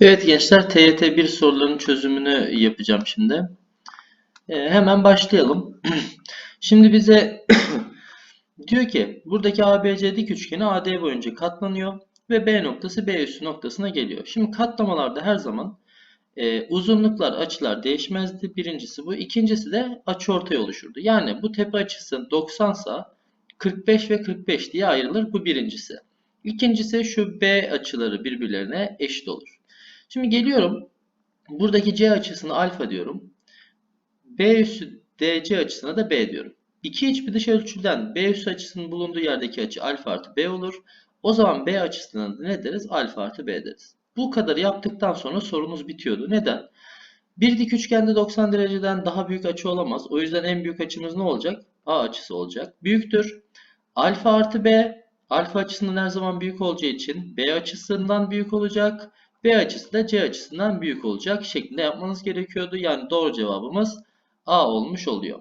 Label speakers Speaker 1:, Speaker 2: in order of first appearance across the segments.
Speaker 1: Evet gençler TYT 1 sorularının çözümünü yapacağım şimdi. Ee, hemen başlayalım. Şimdi bize diyor ki buradaki ABC dik üçgeni AD boyunca katlanıyor ve B noktası B üssü noktasına geliyor. Şimdi katlamalarda her zaman e, uzunluklar, açılar değişmezdi. Birincisi bu. İkincisi de açıortay oluşurdu. Yani bu tepe açısı 90 sa 45 ve 45 diye ayrılır. Bu birincisi. İkincisi şu B açıları birbirlerine eşit olur. Şimdi geliyorum. Buradaki C açısına alfa diyorum. B üssü DC açısına da B diyorum. İki iç bir dış ölçüden B üssü açısının bulunduğu yerdeki açı alfa artı B olur. O zaman B açısına ne deriz? Alfa artı B deriz. Bu kadar yaptıktan sonra sorumuz bitiyordu. Neden? Bir dik üçgende 90 dereceden daha büyük açı olamaz. O yüzden en büyük açımız ne olacak? A açısı olacak. Büyüktür. Alfa artı B. Alfa açısının her zaman büyük olacağı için B açısından büyük olacak. B açısı da C açısından büyük olacak şeklinde yapmanız gerekiyordu. Yani doğru cevabımız A olmuş oluyor.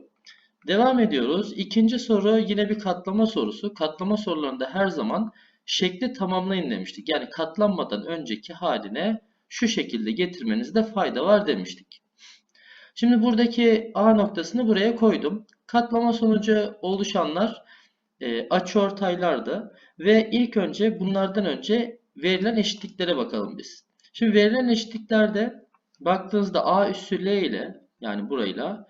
Speaker 1: Devam ediyoruz. İkinci soru yine bir katlama sorusu. Katlama sorularında her zaman şekli tamamlayın demiştik. Yani katlanmadan önceki haline şu şekilde getirmenizde fayda var demiştik. Şimdi buradaki A noktasını buraya koydum. Katlama sonucu oluşanlar e, açıortaylardı. Ve ilk önce bunlardan önce verilen eşitliklere bakalım biz. Şimdi verilen eşitliklerde baktığınızda A üssü L ile yani burayla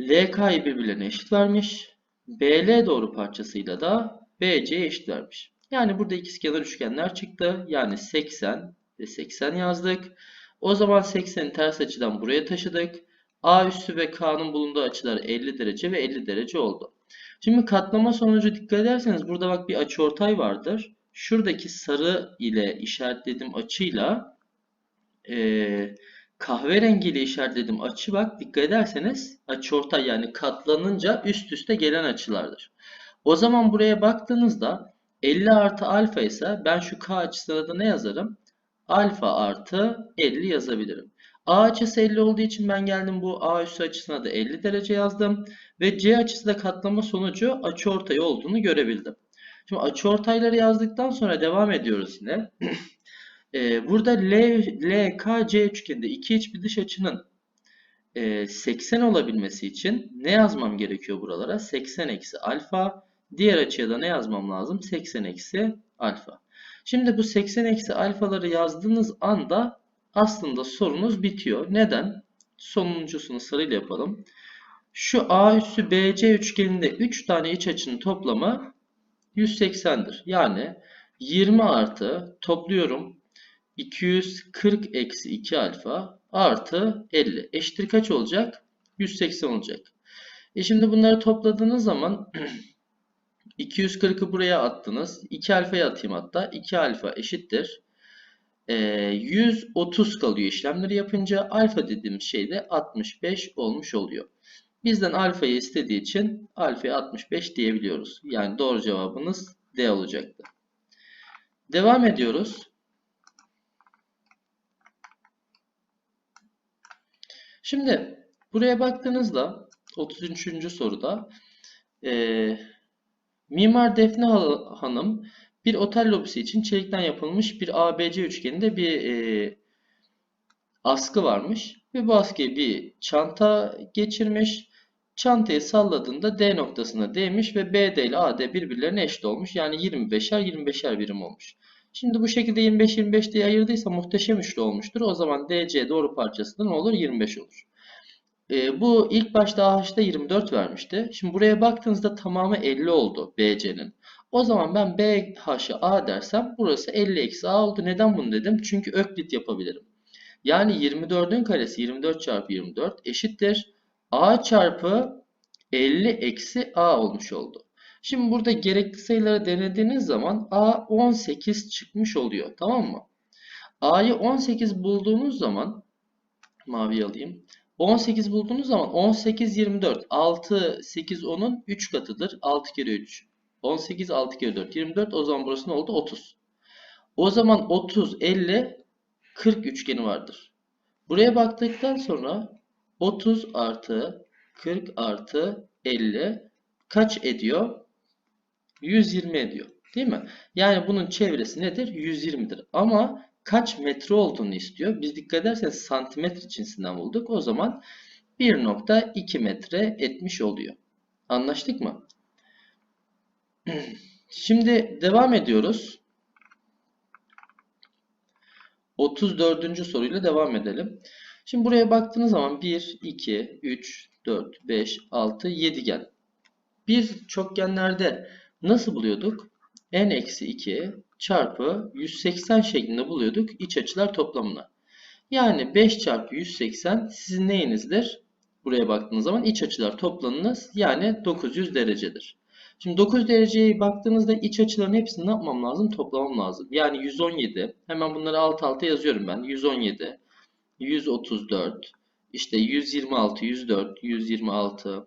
Speaker 1: LK'yı birbirlerine eşit vermiş. BL doğru parçasıyla da BC eşit vermiş. Yani burada ikizkenar üçgenler çıktı. Yani 80 ve 80 yazdık. O zaman 80'i ters açıdan buraya taşıdık. A üssü ve K'nın bulunduğu açılar 50 derece ve 50 derece oldu. Şimdi katlama sonucu dikkat ederseniz burada bak bir açıortay vardır. Şuradaki sarı ile işaretlediğim açıyla e, kahverengi ile işaretlediğim açı bak dikkat ederseniz açıortay yani katlanınca üst üste gelen açılardır. O zaman buraya baktığınızda 50 artı alfa ise ben şu k açısına da ne yazarım? Alfa artı 50 yazabilirim. A açısı 50 olduğu için ben geldim bu A üssü açısına da 50 derece yazdım. Ve C açısı da katlama sonucu açıortay olduğunu görebildim. Şimdi açıortayları yazdıktan sonra devam ediyoruz yine. Ee, burada L, LKC üçgeninde iki iç bir dış açının e, 80 olabilmesi için ne yazmam gerekiyor buralara? 80 eksi alfa. Diğer açıya da ne yazmam lazım? 80 eksi alfa. Şimdi bu 80 eksi alfaları yazdığınız anda aslında sorunuz bitiyor. Neden? Sonuncusunu sarıyla yapalım. Şu A üssü BC üçgeninde 3 tane iç açının toplamı 180'dir. Yani 20 artı topluyorum 240 eksi 2 alfa artı 50 eşittir kaç olacak? 180 olacak. E şimdi bunları topladığınız zaman 240'ı buraya attınız. 2 alfaya atayım hatta. 2 alfa eşittir. E, 130 kalıyor işlemleri yapınca. Alfa dediğimiz şey de 65 olmuş oluyor. Bizden alfayı istediği için alfaya 65 diyebiliyoruz. Yani doğru cevabınız D olacaktı. Devam ediyoruz. Şimdi buraya baktığınızda 33. soruda e, Mimar Defne Hanım bir otel lobisi için çelikten yapılmış bir ABC üçgeninde bir e, askı varmış ve bu askıya bir çanta geçirmiş. Çantayı salladığında D noktasına değmiş ve BD ile AD birbirlerine eşit olmuş. Yani 25'er 25'er birim olmuş. Şimdi bu şekilde 25-25 diye ayırdıysa muhteşem üçlü olmuştur. O zaman DC doğru parçası da ne olur? 25 olur. E, bu ilk başta AH'da 24 vermişti. Şimdi buraya baktığınızda tamamı 50 oldu BC'nin. O zaman ben BH'ı A dersem burası 50 eksi A oldu. Neden bunu dedim? Çünkü öklit yapabilirim. Yani 24'ün karesi 24 çarpı 24 eşittir. A çarpı 50 eksi A olmuş oldu. Şimdi burada gerekli sayıları denediğiniz zaman A 18 çıkmış oluyor. Tamam mı? A'yı 18 bulduğunuz zaman mavi alayım. 18 bulduğunuz zaman 18 24 6 8 10'un 3 katıdır. 6 kere 3 18 6 kere 4 24 o zaman burası ne oldu? 30. O zaman 30 50 40 üçgeni vardır. Buraya baktıktan sonra 30 artı 40 artı 50 kaç ediyor? 120 ediyor. Değil mi? Yani bunun çevresi nedir? 120'dir. Ama kaç metre olduğunu istiyor. Biz dikkat ederseniz santimetre cinsinden bulduk. O zaman 1.2 metre etmiş oluyor. Anlaştık mı? Şimdi devam ediyoruz. 34. soruyla devam edelim. Şimdi buraya baktığınız zaman 1, 2, 3, 4, 5, 6, 7 gen. Bir çokgenlerde nasıl buluyorduk? n-2 çarpı 180 şeklinde buluyorduk iç açılar toplamını. Yani 5 çarpı 180 sizin neyinizdir? Buraya baktığınız zaman iç açılar toplamınız yani 900 derecedir. Şimdi 9 dereceye baktığınızda iç açıların hepsini ne yapmam lazım? Toplamam lazım. Yani 117. Hemen bunları alt alta yazıyorum ben. 117, 134, işte 126, 104, 126,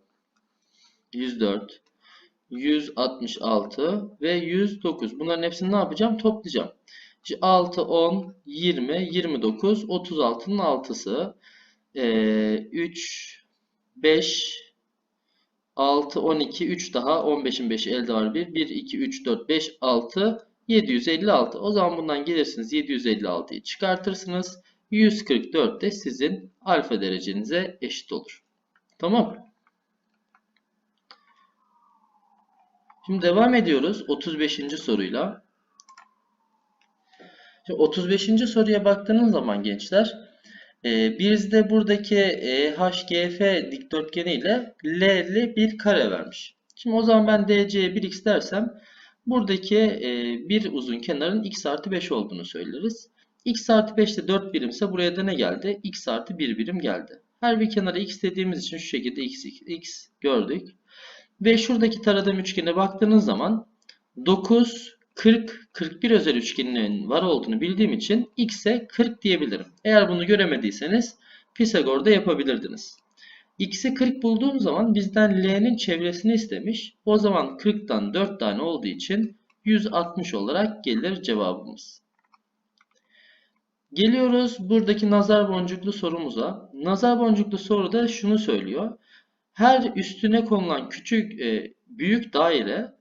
Speaker 1: 104, 166 ve 109. Bunların hepsini ne yapacağım? Toplayacağım. İşte 6, 10, 20, 29, 36'nın 6'sı. Ee, 3, 5, 6, 12, 3 daha. 15'in 5'i elde var 1. 1, 2, 3, 4, 5, 6, 756. O zaman bundan gelirsiniz 756'yı çıkartırsınız. 144 de sizin alfa derecenize eşit olur. Tamam. Şimdi devam ediyoruz 35. soruyla. Şimdi 35. soruya baktığınız zaman gençler e, bizde buradaki e, HGF dikdörtgeni ile L'li bir kare vermiş. Şimdi o zaman ben DC'ye 1x dersem buradaki e, bir uzun kenarın x artı 5 olduğunu söyleriz. X artı 5 de 4 birimse buraya da ne geldi? x artı 1 birim geldi. Her bir kenara x dediğimiz için şu şekilde x, x, gördük. Ve şuradaki taradığım üçgene baktığınız zaman 9, 40, 41 özel üçgeninin var olduğunu bildiğim için x'e 40 diyebilirim. Eğer bunu göremediyseniz Pisagor'da yapabilirdiniz. x'i 40 bulduğum zaman bizden l'nin çevresini istemiş. O zaman 40'tan 4 tane olduğu için 160 olarak gelir cevabımız. Geliyoruz buradaki nazar boncuklu sorumuza. Nazar boncuklu soruda şunu söylüyor. Her üstüne konulan küçük e, büyük daire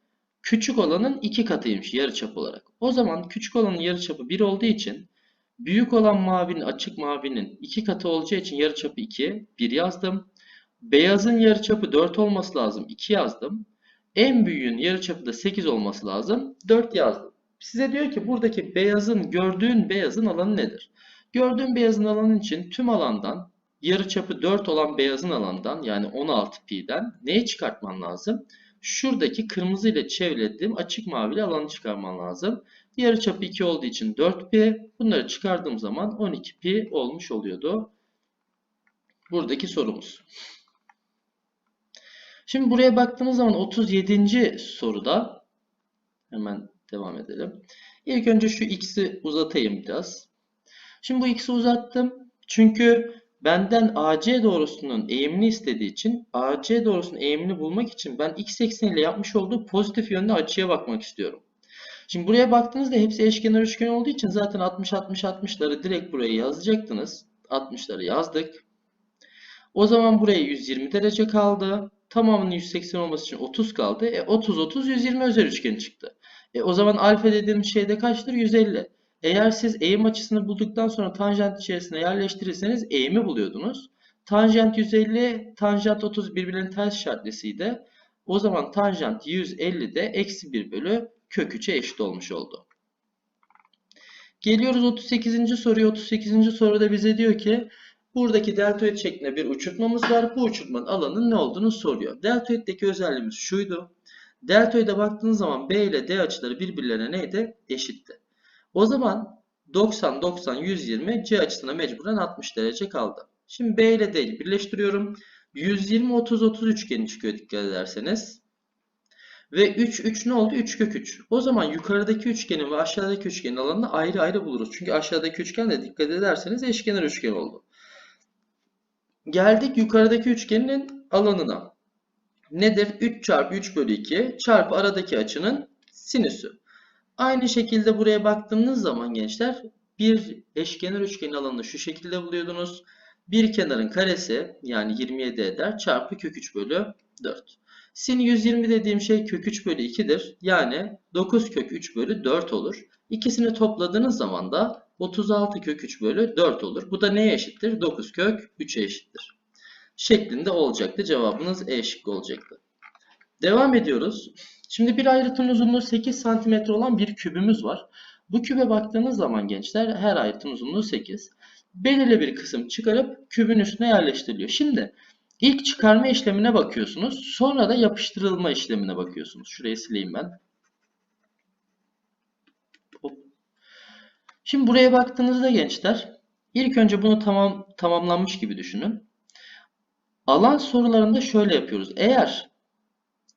Speaker 1: küçük olanın iki katıymış yarıçap olarak. O zaman küçük olanın yarıçapı 1 olduğu için büyük olan mavinin açık mavinin iki katı olacağı için yarıçapı 2 1 yazdım. Beyazın yarıçapı 4 olması lazım 2 yazdım. En büyüğün yarıçapı da 8 olması lazım 4 yazdım. Size diyor ki buradaki beyazın gördüğün beyazın alanı nedir? Gördüğün beyazın alanı için tüm alandan yarıçapı 4 olan beyazın alandan yani 16 pi'den neyi çıkartman lazım? Şuradaki kırmızı ile çevrelediğim açık mavi alanı çıkarman lazım. Yarıçapı 2 olduğu için 4 pi. Bunları çıkardığım zaman 12 pi olmuş oluyordu. Buradaki sorumuz. Şimdi buraya baktığımız zaman 37. soruda hemen devam edelim. İlk önce şu x'i uzatayım biraz. Şimdi bu x'i uzattım. Çünkü benden AC doğrusunun eğimini istediği için AC doğrusunun eğimini bulmak için ben x ekseniyle yapmış olduğu pozitif yönde açıya bakmak istiyorum. Şimdi buraya baktığınızda hepsi eşkenar üçgen olduğu için zaten 60 60 60'ları direkt buraya yazacaktınız. 60'ları yazdık. O zaman buraya 120 derece kaldı. Tamamının 180 olması için 30 kaldı. E 30 30 120 özel üçgen çıktı. E o zaman alfa dediğimiz şey de kaçtır? 150. Eğer siz eğim açısını bulduktan sonra tanjant içerisine yerleştirirseniz eğimi buluyordunuz. Tanjant 150, tanjant 30 birbirinin ters işaretlesiydi. O zaman tanjant 150 de eksi 1 bölü kök 3'e eşit olmuş oldu. Geliyoruz 38. soruya. 38. soruda bize diyor ki buradaki deltoid şeklinde bir uçurtmamız var. Bu uçurtmanın alanının ne olduğunu soruyor. Deltoiddeki özelliğimiz şuydu. Deltoide baktığınız zaman B ile D açıları birbirlerine neydi? Eşitti. O zaman 90, 90, 120 C açısına mecburen 60 derece kaldı. Şimdi B ile D'yi birleştiriyorum. 120, 30, 30 üçgeni çıkıyor dikkat ederseniz. Ve 3, 3 ne oldu? 3 kök 3. O zaman yukarıdaki üçgenin ve aşağıdaki üçgenin alanını ayrı ayrı buluruz. Çünkü aşağıdaki üçgen de dikkat ederseniz eşkenar üçgen oldu. Geldik yukarıdaki üçgenin alanına. Nedir? 3 çarpı 3 bölü 2 çarpı aradaki açının sinüsü. Aynı şekilde buraya baktığınız zaman gençler bir eşkenar üçgenin alanını şu şekilde buluyordunuz. Bir kenarın karesi yani 27 eder çarpı kök 3 bölü 4. Sin 120 dediğim şey kök 3 bölü 2'dir. Yani 9 kök 3 bölü 4 olur. İkisini topladığınız zaman da 36 kök 3 bölü 4 olur. Bu da neye eşittir? 9 kök 3'e eşittir. Şeklinde olacaktı. Cevabınız E şıkkı olacaktı. Devam ediyoruz. Şimdi bir ayrıtın uzunluğu 8 cm olan bir kübümüz var. Bu kübe baktığınız zaman gençler her ayrıtın uzunluğu 8. Belirli bir kısım çıkarıp kübün üstüne yerleştiriliyor. Şimdi ilk çıkarma işlemine bakıyorsunuz. Sonra da yapıştırılma işlemine bakıyorsunuz. Şurayı sileyim ben. Şimdi buraya baktığınızda gençler ilk önce bunu tamam tamamlanmış gibi düşünün. Alan sorularında şöyle yapıyoruz. Eğer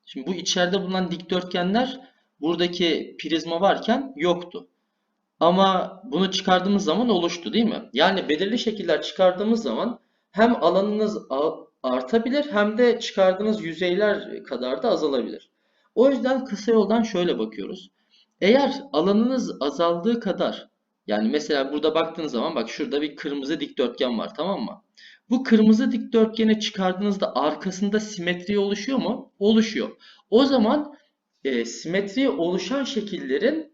Speaker 1: şimdi bu içeride bulunan dikdörtgenler buradaki prizma varken yoktu. Ama bunu çıkardığımız zaman oluştu değil mi? Yani belirli şekiller çıkardığımız zaman hem alanınız artabilir hem de çıkardığınız yüzeyler kadar da azalabilir. O yüzden kısa yoldan şöyle bakıyoruz. Eğer alanınız azaldığı kadar yani mesela burada baktığınız zaman bak şurada bir kırmızı dikdörtgen var tamam mı? Bu kırmızı dikdörtgeni çıkardığınızda arkasında simetri oluşuyor mu? Oluşuyor. O zaman e, simetri oluşan şekillerin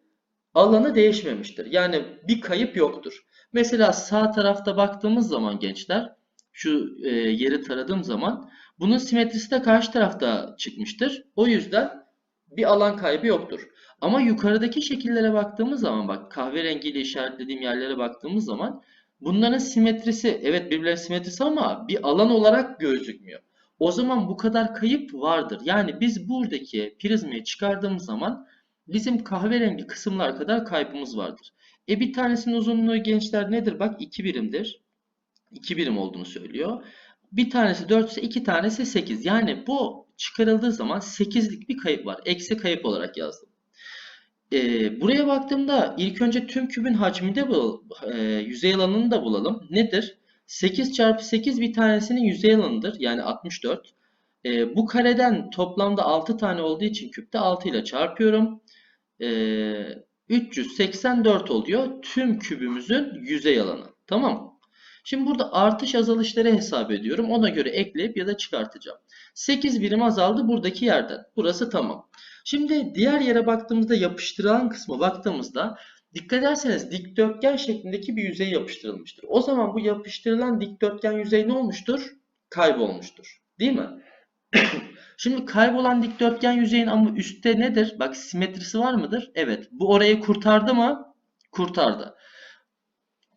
Speaker 1: alanı değişmemiştir. Yani bir kayıp yoktur. Mesela sağ tarafta baktığımız zaman gençler şu e, yeri taradığım zaman bunun simetrisi de karşı tarafta çıkmıştır. O yüzden bir alan kaybı yoktur. Ama yukarıdaki şekillere baktığımız zaman bak kahverengiyle işaretlediğim yerlere baktığımız zaman bunların simetrisi evet birbirlerinin simetrisi ama bir alan olarak gözükmüyor. O zaman bu kadar kayıp vardır. Yani biz buradaki prizmayı çıkardığımız zaman bizim kahverengi kısımlar kadar kaybımız vardır. E bir tanesinin uzunluğu gençler nedir? Bak 2 birimdir. 2 birim olduğunu söylüyor. Bir tanesi 4 ise 2 tanesi 8. Yani bu çıkarıldığı zaman 8'lik bir kayıp var. Eksi kayıp olarak yazdım. Ee, buraya baktığımda ilk önce tüm kübün hacmini de bul, e, yüzey alanını da bulalım. Nedir? 8 çarpı 8 bir tanesinin yüzey alanıdır. Yani 64. Ee, bu kareden toplamda 6 tane olduğu için küpte 6 ile çarpıyorum. Ee, 384 oluyor tüm kübümüzün yüzey alanı. Tamam Şimdi burada artış azalışları hesap ediyorum. Ona göre ekleyip ya da çıkartacağım. 8 birim azaldı buradaki yerden. Burası tamam. Şimdi diğer yere baktığımızda yapıştırılan kısmı baktığımızda dikkat ederseniz dikdörtgen şeklindeki bir yüzey yapıştırılmıştır. O zaman bu yapıştırılan dikdörtgen yüzey ne olmuştur? Kaybolmuştur. Değil mi? Şimdi kaybolan dikdörtgen yüzeyin ama üstte nedir? Bak simetrisi var mıdır? Evet. Bu orayı kurtardı mı? Kurtardı.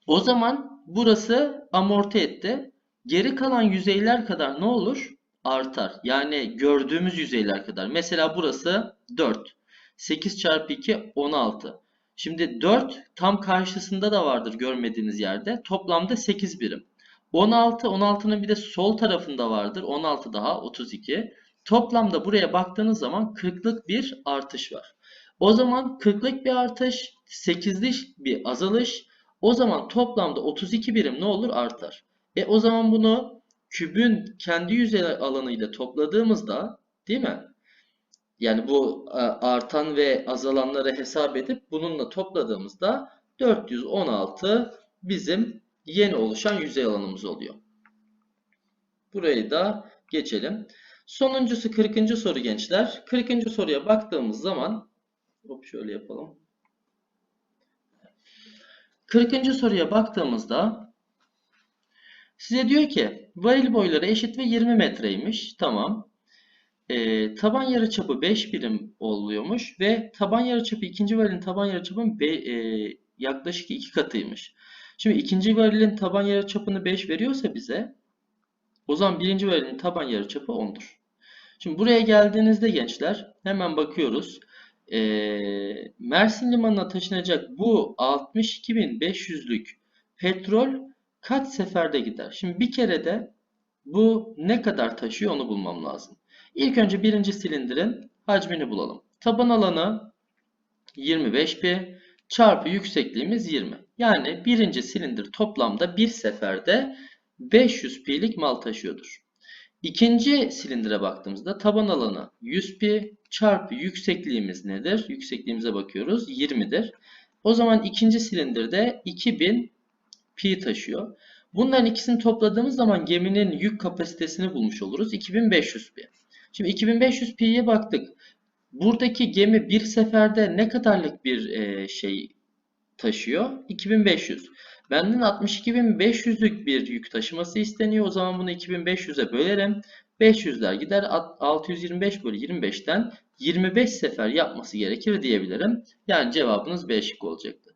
Speaker 1: O zaman burası amorti etti. Geri kalan yüzeyler kadar ne olur? Artar. Yani gördüğümüz yüzeyler kadar. Mesela burası 4. 8 çarpı 2 16. Şimdi 4 tam karşısında da vardır görmediğiniz yerde. Toplamda 8 birim. 16, 16'nın bir de sol tarafında vardır. 16 daha 32. Toplamda buraya baktığınız zaman 40'lık bir artış var. O zaman 40'lık bir artış, 8'lik bir azalış. O zaman toplamda 32 birim ne olur? Artar. E o zaman bunu kübün kendi yüzey alanıyla topladığımızda değil mi? Yani bu e, artan ve azalanları hesap edip bununla topladığımızda 416 bizim yeni oluşan yüzey alanımız oluyor. Burayı da geçelim. Sonuncusu 40. soru gençler. 40. soruya baktığımız zaman hop şöyle yapalım. 40. soruya baktığımızda size diyor ki varil boyları eşit ve 20 metreymiş. Tamam. E, taban yarıçapı 5 birim oluyormuş ve taban yarıçapı ikinci varilin taban yarıçapının e, yaklaşık 2 katıymış. Şimdi ikinci varilin taban yarıçapını 5 veriyorsa bize o zaman birinci varilin taban yarıçapı 10'dur. Şimdi buraya geldiğinizde gençler hemen bakıyoruz. Ee, Mersin Limanı'na taşınacak bu 62.500'lük petrol kaç seferde gider? Şimdi bir kere de bu ne kadar taşıyor onu bulmam lazım. İlk önce birinci silindirin hacmini bulalım. Taban alanı 25 pi çarpı yüksekliğimiz 20. Yani birinci silindir toplamda bir seferde 500 pi'lik mal taşıyordur. İkinci silindire baktığımızda taban alanı 100 pi çarpı yüksekliğimiz nedir? Yüksekliğimize bakıyoruz 20'dir. O zaman ikinci silindirde 2000 pi taşıyor. Bunların ikisini topladığımız zaman geminin yük kapasitesini bulmuş oluruz. 2500 pi. Şimdi 2500 pi'ye baktık. Buradaki gemi bir seferde ne kadarlık bir şey taşıyor? 2500. Benden 62.500'lük bir yük taşıması isteniyor. O zaman bunu 2500'e bölerim. 500'ler gider. Alt- 625 bölü 25'ten 25 sefer yapması gerekir diyebilirim. Yani cevabınız B şıkkı olacaktır.